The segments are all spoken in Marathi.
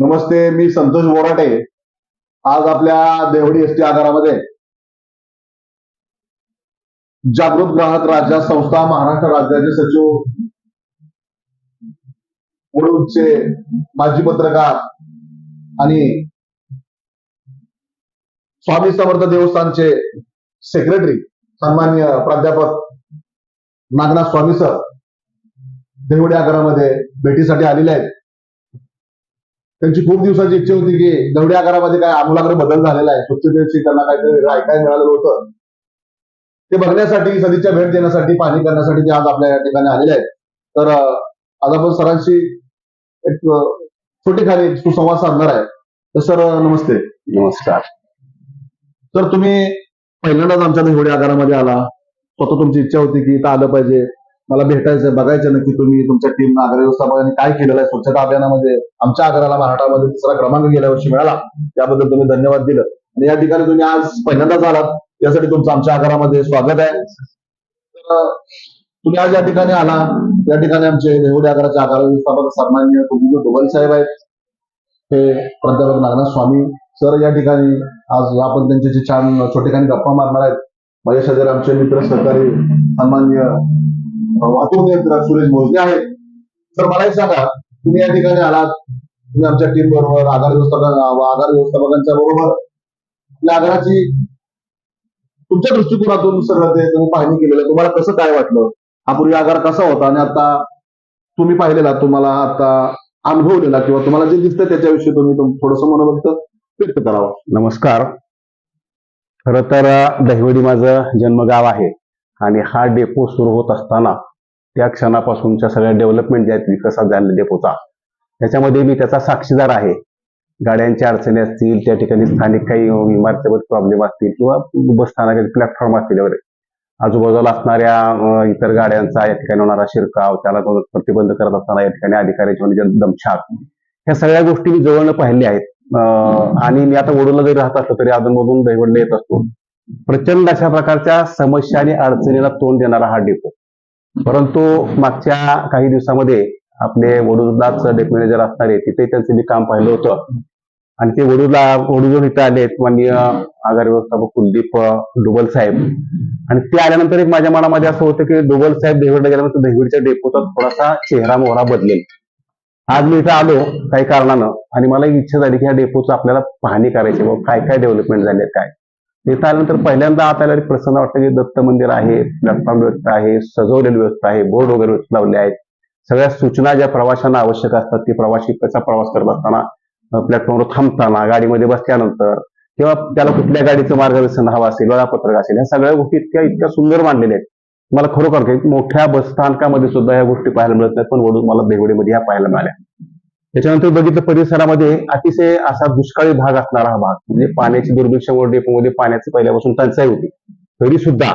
नमस्ते मी संतोष बोराटे. आज आपल्या देवडी एस टी आगारामध्ये जागृत ग्राहक राज्य संस्था महाराष्ट्र राज्याचे सचिव वडूदचे माजी पत्रकार आणि स्वामी समर्थ देवस्थानचे सेक्रेटरी सन्मान्य प्राध्यापक नागनाथ स्वामी सर देवडी आगारामध्ये भेटीसाठी आलेले आहेत. त्यांची खूप दिवसाची इच्छा होती की दवडी आकारामध्ये काय आमूलाग्र बदल झालेला आहे. स्वच्छतेची त्यांना काहीतरी वेगळं ऐकायला मिळालेलं होतं. ते बघण्यासाठी सदिच्छा भेट देण्यासाठी पाहणी करण्यासाठी ते आज आपल्या या ठिकाणी आलेले आहेत. तर आज आपण सरांशी एक छोटी खाली सुसंवाद साधणार आहे. तर सर नमस्ते. नमस्कार. तर तुम्ही पहिल्यांदाच आमच्या देवडी आगारामध्ये आला. स्वतः तुमची इच्छा होती की इथं आलं पाहिजे. मला भेटायचं बघायचं नक्की तुम्ही तुमच्या टीम आगार व्यवस्थापकांनी काय केलेलं आहे स्वच्छता अभियानामध्ये आमच्या आगाराला महाराष्ट्रामध्ये तिसरा क्रमांक गेल्या वर्षी मिळाला. त्याबद्दल तुम्ही धन्यवाद दिलं. आणि या ठिकाणी तुम्ही आज पहिल्यांदाच आलात यासाठी तुमचं आमच्या आगारामध्ये स्वागत आहे. तर तुम्ही आज या ठिकाणी आला. या ठिकाणी आमचे देवडी आगाराचे आगार व्यवस्थापक सन्मान्य तुम्ही डोबल साहेब आहेत हे प्राध्यापक नागनाथ स्वामी सर या ठिकाणी आज आपण त्यांच्याशी छान छोटे काही गप्पा मारणार आहेत. माझ्या शेजारी आमचे मित्र सहकारी सन्मान्य वाहतूक नियंत्रक सुरेश भोसले आहेत तर मला एक सांगा तुम्ही या ठिकाणी आलात तुम्ही आमच्या टीम बरोबर आधार व्यवस्थापन आधार व्यवस्थापकांच्या बरोबर. आपल्या आधाराची तुमच्या दृष्टिकोनातून सगळं ते तुम्ही पाहणी केलेलं तुम्हाला कसं काय वाटलं? हा पूर्वी आगार कसा होता? आणि आता तुम्ही पाहिलेला तुम्हाला आता अनुभवलेला किंवा तुम्हाला जे दिसतं त्याच्याविषयी तुम्ही थोडस मनोभक्त व्यक्त करावं. नमस्कार. खर तर दहिवडी माझं जन्मगाव आहे. आणि हा डेपो सुरू होत असताना त्या क्षणापासूनच्या सगळ्या डेव्हलपमेंट ज्या आहेत विकासात झालेल्या डेपोचा त्याच्यामध्ये मी त्याचा साक्षीदार आहे. गाड्यांच्या अडचणी असतील त्या ठिकाणी स्थानिक काही इमारतीवर प्रॉब्लेम असतील किंवा बसस्थानकाचे प्लॅटफॉर्म असतील वगैरे. आजूबाजूला असणाऱ्या इतर गाड्यांचा या ठिकाणी होणारा शिरकाव त्याला प्रतिबंध करत असताना या ठिकाणी अधिकाऱ्याची म्हणजे दमछाक ह्या सगळ्या गोष्टी मी जवळनं पाहिल्या आहेत. आणि मी आता वडूला जरी राहत असलो तरी अधूनमधून दहिवडला येत असतो. प्रचंड अशा प्रकारच्या समस्या आणि अडचणीला तोंड देणारा हा डेपो परंतु मागच्या काही दिवसामध्ये आपले वडूलाच डेप मॅनेजर असणारे तिथे त्यांचं मी काम पाहिलं होतं. आणि ते वडूला वडूजवळ इथे आलेत माननीय आगार व्यवस्थापक कुलदीप डुबल साहेब. आणि ते आल्यानंतर एक माझ्या मनामध्ये असं होतं की डुबल साहेब देहगडला गेल्यानंतर देहगडच्या डेपोचा थोडासा चेहरा मोहरा बदलेल. आज मी इथं आलो काही कारणानं आणि मला एक इच्छा झाली की ह्या डेपोचं आपल्याला पाहणी करायची बाबा काय काय डेव्हलपमेंट झाले काय? इथं आल्यानंतर पहिल्यांदा आता आल्यावर प्रसन्न वाटतं की दत्त मंदिर आहे प्लॅटफॉर्म व्यवस्था आहे सजवलेली व्यवस्था आहे बोर्ड वगैरे लावले आहेत. सगळ्या सूचना ज्या प्रवाशांना आवश्यक असतात ते प्रवाशी कसा प्रवास करत असताना प्लॅटफॉर्मवर थांबताना गाडीमध्ये बसल्यानंतर किंवा त्याला कुठल्या गाडीचं मार्गदर्शन हवं असेल वेळापत्रक असेल ह्या सगळ्या गोष्टी इतक्या इतक्या सुंदर मांडलेल्या आहेत. मला खरोखर मोठ्या बसस्थानकामध्ये सुद्धा ह्या गोष्टी पाहायला मिळत नाहीत पण वडून मला देवडीमध्ये ह्या पाहायला मिळाल्या. त्याच्यानंतर बघितलं परिसरामध्ये अतिशय असा दुष्काळी भाग असणारा हा भाग. म्हणजे पाण्याची दुर्भिक्षामुळे डेपोमध्ये पाण्याची पहिल्यापासून टंचाई होती. तरी सुद्धा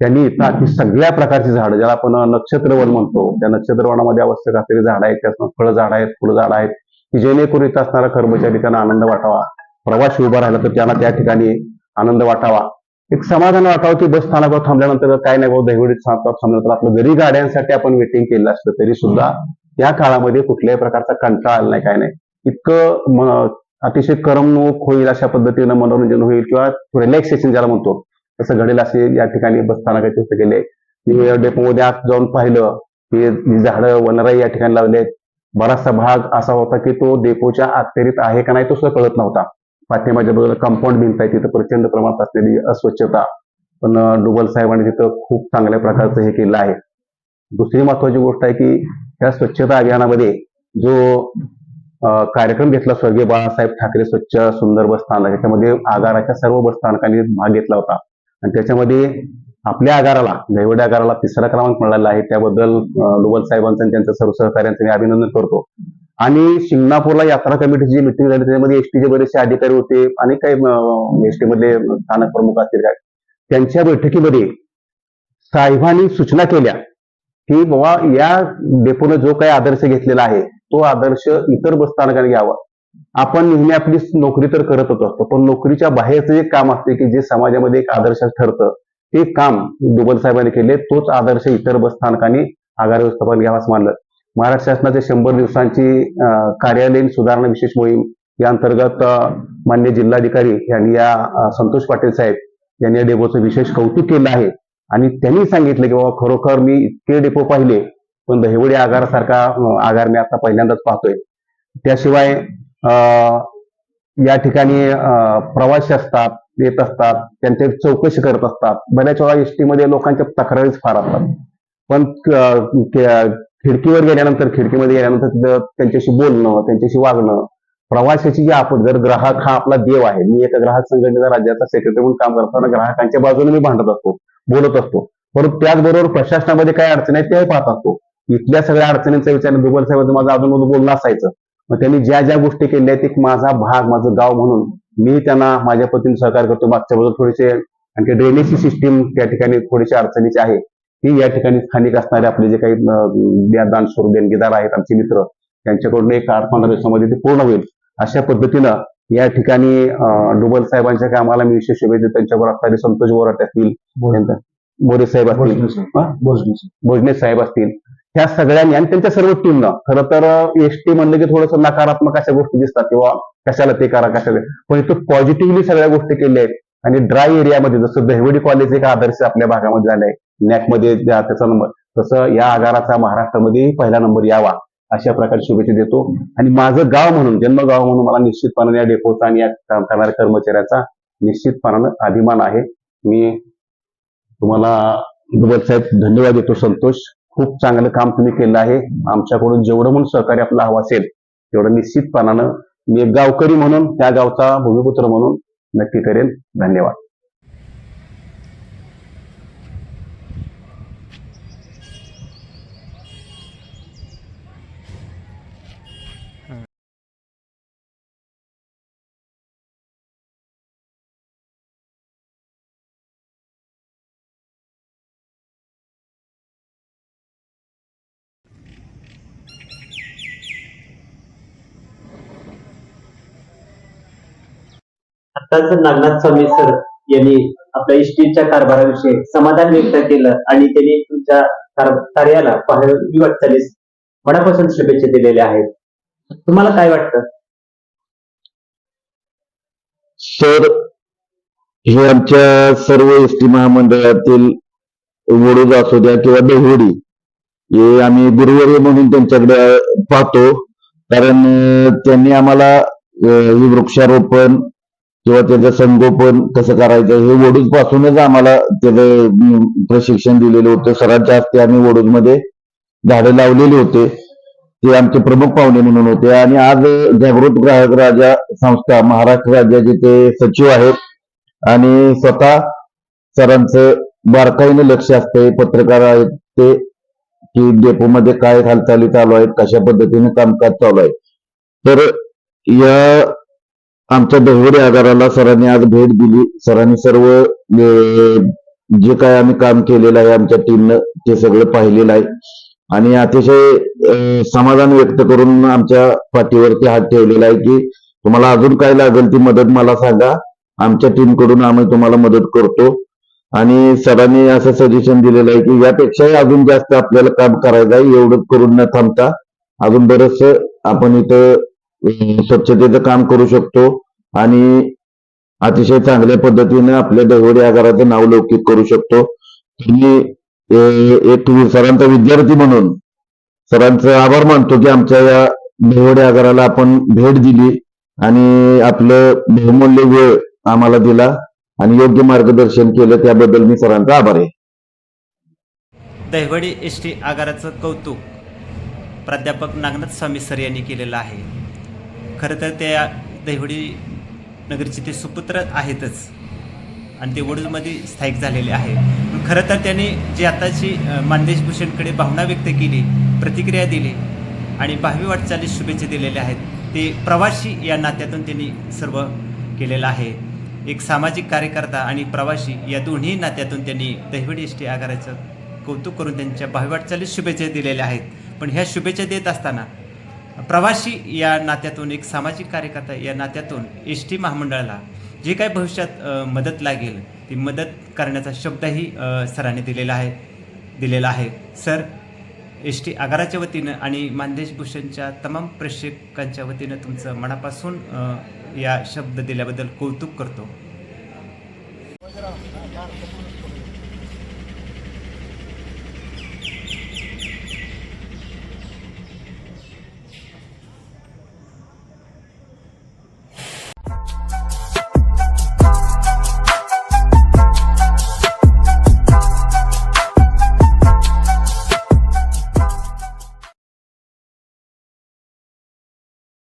त्यांनी इथं सगळ्या प्रकारची झाडं ज्याला आपण नक्षत्रवन म्हणतो. त्या नक्षत्रवनामध्ये आवश्यक असलेली झाडं आहेत त्यात फळ झाडं आहेत फुलं झाडं आहेत की जेणेकरून इथं असणारा कर्मचारी त्यांना आनंद वाटावा. प्रवासी उभा राहिला तर त्यांना त्या ठिकाणी आनंद वाटावा. एक समाधान वाटावं की बस स्थानकावर थांबल्यानंतर काय नाही बाबा दहिवडीत थांबल्यानंतर आपलं जरी गाड्यांसाठी आपण वेटिंग केलं असलं तरी सुद्धा या काळामध्ये कुठल्याही प्रकारचा कंटाळा आला नाही काय नाही. इतकं अतिशय करमणूक होईल अशा पद्धतीनं मनोरंजन होईल किंवा रिलॅक्सेशन ज्याला म्हणतो. तसं घडेल असे या ठिकाणी बस स्थानकाचे होते गेले मी डेपोमध्ये आत जाऊन पाहिलं की झाडं वनराई या ठिकाणी लावले आहेत. बराचसा भाग असा होता की तो डेपोच्या अखत्यारीत आहे का नाही तो सुद्धा कळत नव्हता. पाठीमाच्या बाजूला कंपाऊंड भिंत आहे तिथं प्रचंड प्रमाणात असलेली अस्वच्छता. पण डुबल साहेबांनी तिथं खूप चांगल्या प्रकारचं हे केलं आहे. दुसरी महत्वाची गोष्ट आहे की या स्वच्छता अभियानामध्ये जो कार्यक्रम घेतला स्वर्गीय बाळासाहेब ठाकरे स्वच्छ सुंदर बस स्थानक याच्यामध्ये आगाराच्या सर्व बस स्थानकांनी भाग घेतला होता. आणि त्याच्यामध्ये आपल्या आगाराला दैवडी आगाराला तिसरा क्रमांक मिळालेला आहे. त्याबद्दल लोबल साहेबांचं आणि सर्व सहकार्यांचं मी अभिनंदन करतो. आणि शिंगणापूरला यात्रा कमिटीची जी मिटिंग झाली त्याच्यामध्ये एसटीचे बरेचसे अधिकारी होते. आणि काही एसटी मधले स्थानक प्रमुख असतील. काय त्यांच्या बैठकीमध्ये साहेबांनी सूचना केल्या. की बाबा या डेपोनं जो काही आदर्श घेतलेला आहे तो आदर्श इतर बसस्थानकाने घ्यावा. आपण नेहमी आपली नोकरी तर करतच असतो पण नोकरीच्या बाहेरचं एक काम असते की जे समाजामध्ये एक आदर्श ठरतं ते काम डुबल साहेबांनी केले तोच आदर्श इतर बस स्थानकांनी आगार व्यवस्थापन घ्यावा असं मानलं. महाराष्ट्र शासनाचे शंभर दिवसांची कार्यालयीन सुधारणा विशेष मोहीम या अंतर्गत मान्य जिल्हाधिकारी यांनी या संतोष पाटील साहेब यांनी या डेपोचं विशेष कौतुक केलं आहे. आणि त्यांनी सांगितलं की बाबा खरोखर मी इतके डेपो पाहिले पण दहिवडी आगारासारखा आगार मी आता पहिल्यांदाच पाहतोय. त्याशिवाय अं, या ठिकाणी प्रवासी असतात येत असतात त्यांचे चौकशी करत असतात. बऱ्याच वेळा एसटी मध्ये लोकांच्या तक्रारीच फार असतात. पण खिडकीवर गेल्यानंतर खिडकीमध्ये गेल्यानंतर त्यांच्याशी बोलणं त्यांच्याशी वागणं प्रवाशाची जी आपण जर ग्राहक हा आपला देव आहे मी एका ग्राहक संघटनेचा राज्याचा सेक्रेटरी म्हणून काम करताना ग्राहकांच्या बाजूने मी भांडत असतो. बोलत असतो. परंतु त्याचबरोबर प्रशासनामध्ये काय अडचणी आहेत ते पाहत असतो. इथल्या सगळ्या अडचणींचा विचार दुबल साहेबांचं माझं अजून बोलणं असायचं. मग त्यांनी ज्या ज्या गोष्टी केल्या आहेत एक माझा भाग माझं गाव म्हणून मी त्यांना माझ्या पतीने सहकार्य करतो. मागच्या बाजूला थोडेसे आणखी ड्रेनेजची सिस्टीम त्या ठिकाणी थोडीशी अडचणीची आहे. ती या ठिकाणी स्थानिक असणारे आपले जे काही दानशूर दान स्वरूप देणगीदार आहेत आमचे मित्र त्यांच्याकडून एक आठ पंधरा दिवसामध्ये ते पूर्ण होईल. अशा पद्धतीनं या ठिकाणी डुबल साहेबांच्या कामाला मी विशेष शुभेच्छा त्यांच्याबरोबर असणारे संतोष बोराटे असतील. मोरे साहेब असतील. हा? भोजने साहेब असतील. ह्या सगळ्यांनी आणि त्यांच्या सर्व टीमनं खरं तर एसटी म्हणलं की थोडंसं नकारात्मक अशा गोष्टी दिसतात किंवा कशाला ते करा कशाला पण इथं पॉझिटिव्हली सगळ्या गोष्टी केल्या आहेत. आणि ड्राय एरियामध्ये जसं दहिवडी कॉलेज एक आदर्श आपल्या भागामध्ये झालाय. नॅकमध्ये त्याचा नंबर तसं या आगाराचा महाराष्ट्रामध्येही पहिला नंबर यावा. अशा प्रकारे शुभेच्छा देतो. आणि माझं गाव म्हणून जन्मगाव म्हणून मला निश्चितपणाने या डेपोचा आणि या काम करणाऱ्या कर्मचाऱ्याचा निश्चितपणानं अभिमान आहे. मी तुम्हाला दुबल साहेब धन्यवाद देतो संतोष. खूप चांगलं काम तुम्ही केलं आहे. आमच्याकडून जेवढं म्हणून सहकार्य आपला हवा असेल तेवढं निश्चितपणानं मी एक गावकरी म्हणून त्या गावचा भूमिपुत्र म्हणून नक्की करेन. धन्यवाद. आताच नागनाथ स्वामी सर यांनी आपल्या इष्टीच्या कारभाराविषयी समाधान व्यक्त केलं आणि त्यांनी तुमच्या कार- कार्याला पाहावी वाटचालीस मनापासून शुभेच्छा दिलेल्या आहेत. तुम्हाला काय वाटतं? सर हे आमच्या सर्व एस टी महामंडळातील वडूज असू द्या किंवा दहिवडी हे आम्ही गुरुवारी म्हणून त्यांच्याकडे पाहतो. कारण त्यांनी आम्हाला अं, वृक्षारोपण किंवा त्याचं संगोपन कसं करायचं हे वडूज पासूनच आम्हाला त्याचं प्रशिक्षण दिलेलं होतं. सरांच्या हस्ते आम्ही वडूजमध्ये झाडे लावलेली होते. ते आमचे प्रमुख पाहुणे म्हणून होते. आणि आज जागृत ग्राहक राजा संस्था महाराष्ट्र राज्याचे ते सचिव आहेत. आणि स्वतः सरांचं बारकाईने लक्ष असते. पत्रकार आहेत ते की डेपोमध्ये काय हालचाली चालू आहेत कशा पद्धतीने कामकाज चालू आहे. तर या आमच्या दहिवडी आगाराला सरांनी आज भेट दिली. सरांनी सर्व जे काय आम्ही काम केलेलं आहे आमच्या टीमनं ते सगळं पाहिलेलं आहे. आणि अतिशय समाधान व्यक्त करून आमच्या पाठीवरती हात ठेवलेला आहे की तुम्हाला अजून काय लागेल ती मदत मला सांगा. आमच्या टीमकडून आम्ही तुम्हाला मदत करतो. आणि सरांनी असं सजेशन दिलेलं आहे की यापेक्षाही अजून जास्त आपल्याला काम करायचं आहे. एवढं करून न थांबता अजून बरंच आपण इथं स्वच्छतेचं काम करू शकतो आणि अतिशय चांगल्या पद्धतीने आपल्या दहिवडी आगाराचं नाव लौकिक करू शकतो. तुम्ही एक सरांचा विद्यार्थी म्हणून सरांचं आभार मानतो की आमच्या या दहिवडी आगाराला आपण भेट दिली आणि आपलं बहुमूल्य वेळ आम्हाला दिला आणि योग्य मार्गदर्शन केलं त्याबद्दल मी सरांचा आभार आहे. दहिवडी एस टी आगाराचं कौतुक प्राध्यापक नागनाथ स्वामी सर यांनी केलेलं आहे. खरं तर त्या दहिवडी नगरचे ते सुपुत्र आहेतच. आणि ते वडूजमध्ये स्थायिक झालेले आहे. खरं तर त्यांनी जी आताची मानदेशभूषणकडे भावना व्यक्त केली प्रतिक्रिया दिली आणि भावी वाटचालीस शुभेच्छा दिलेल्या आहेत ते प्रवासी या नात्यातून त्यांनी सर्व केलेलं आहे. एक सामाजिक कार्यकर्ता आणि प्रवासी या दोन्ही नात्यातून त्यांनी दहिवडी एस टी आगाराचं कौतुक करून त्यांच्या भावी वाटचालीस शुभेच्छा दिलेल्या आहेत. पण ह्या शुभेच्छा देत असताना प्रवासी या नात्यातून एक सामाजिक कार्यकर्ता या नात्यातून एस टी महामंडळाला जे काही भविष्यात मदत लागेल ती मदत करण्याचा शब्दही सरांनी दिलेला आहे दिलेला आहे. सर एस टी आगाराच्या वतीनं आणि मानदेश भूषणच्या तमाम प्रेक्षकांच्या वतीनं तुमचं मनापासून या शब्द दिल्याबद्दल कौतुक करतो.